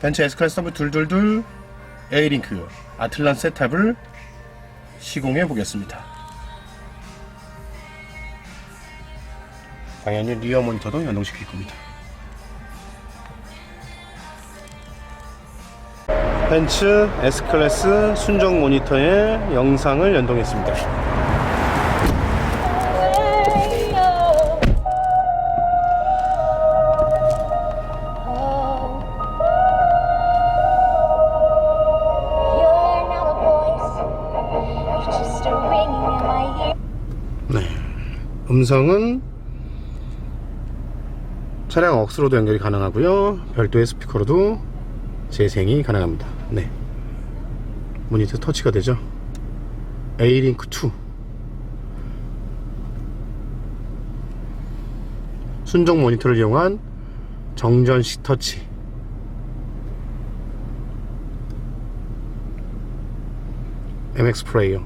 벤츠 S클래스 더블 둘둘둘 A링크 아틀란 세탑을 시공해 보겠습니다. 당연히 리어 모니터도 연동시킬 겁니다. 벤츠 S클래스 순정 모니터에 영상을 연동했습니다. 음성은 차량 억스로도 연결이 가능하고요. 별도의 스피커로도 재생이 가능합니다. 네. 모니터 터치가 되죠. A링크 2. 순정 모니터를 이용한 정전식 터치. MX 플레이어.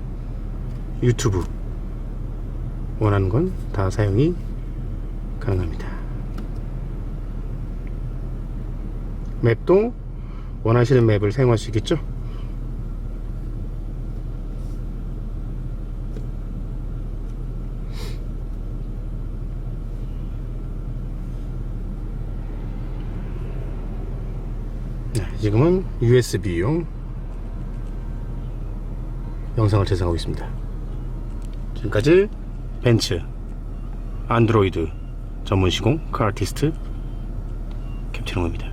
유튜브. 원하는 건 다 사용이 가능합니다. 맵도 원하시는 맵을 사용할 수 있겠죠? 네, 지금은 USB용 영상을 제작하고 있습니다. 지금까지 벤츠 안드로이드 전문 시공 카 아티스트 캡틴홍입니다.